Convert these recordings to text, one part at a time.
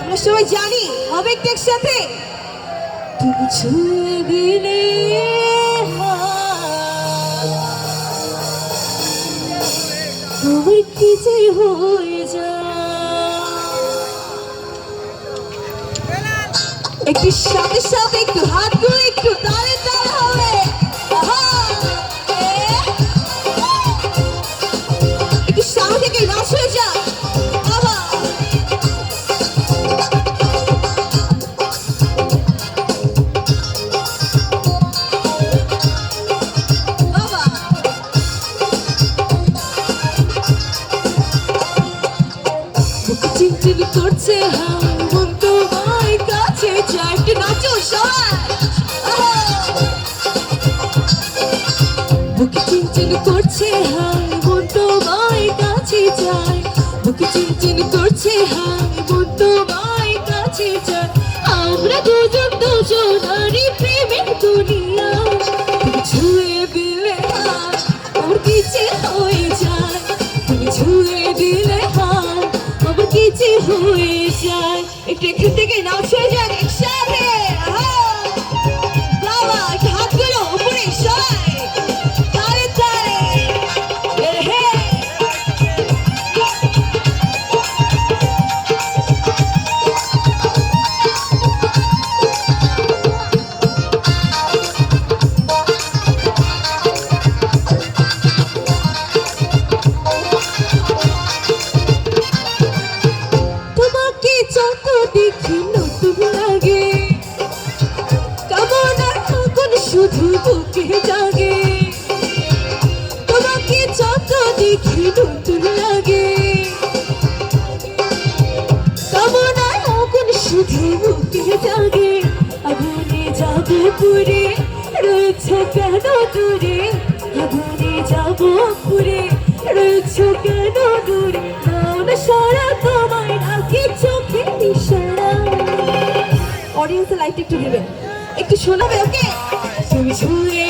আমরা সবাই জানি হবে একসাথে তুমি ছুঁয়ে হয়ে যায়। একটু সাথে সাথে চিনচিন করছে, হাম তোমার কাছে নাচো চিনচিন করছে কাছে চাই বুক চিনচিন করছে কাছে আমরা দুজন দুজন দুজনারই প্রেমের দুনিয়া। ছুঁয়ে দিলে ওর কিছে হয়ে যায়। তুমি ছুঁয়ে দিলে আমার হয়ে যায়। একটু এখান থেকে নাচ হয়ে যাক পুরে রয়েছে কেন দূরে? আগুনে যাব পুরে রয়েছে কেন দূরে? মন সারা তোমায় রাখি চোখে ইশারা। অডিয়েন্সের লাইট একটু দিবেন একটু শোনাবে ওকে তুমি ছুঁয়ে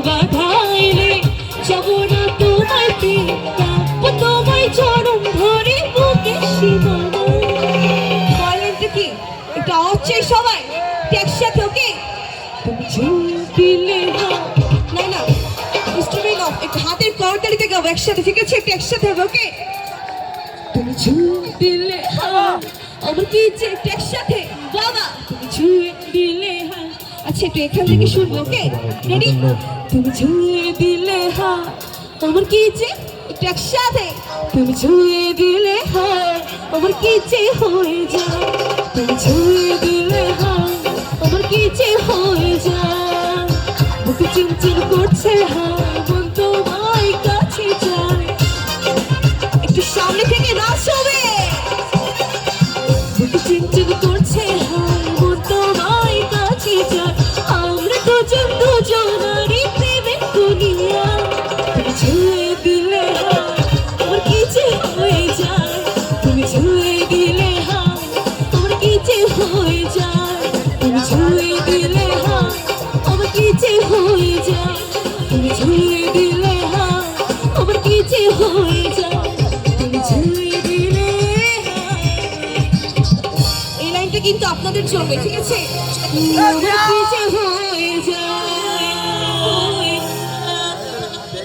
হাজারো বাধা এলে যাব না তোমায় ফেলে তোমায় চরম ধরে বুকে সীমানা। বলেন তো কি একটু আওয়াজ সবাই একসাথে ওকে? তুমি ঝুঁকিলে না। না ইনস্ট্রুমেন্ট নাও একটু হাতের করতালিতে গাও একসাথে ঠিক আছে? একটু একসাথে হবে ওকে? তুমি ছুঁয়ে দিলে হাত আমার কি একসাথে? বাবা। তুমি ছুঁয়ে দিলে হাত আচ্ছা একটু এখান থেকে শুনব, ওকে? রেডি তুমি ছুঁয়ে দিলে হা আমার কি যে একটু একসাথে। তুমি ছুঁয়ে দিলে হা আমার কি ইচ্ছে হয়ে যায়? তুমি ছুঁয়ে এই লাইনটা কিন্তু আপনাদের জন্য ঠিক আছে?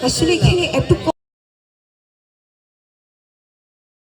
আসলে এখানে এত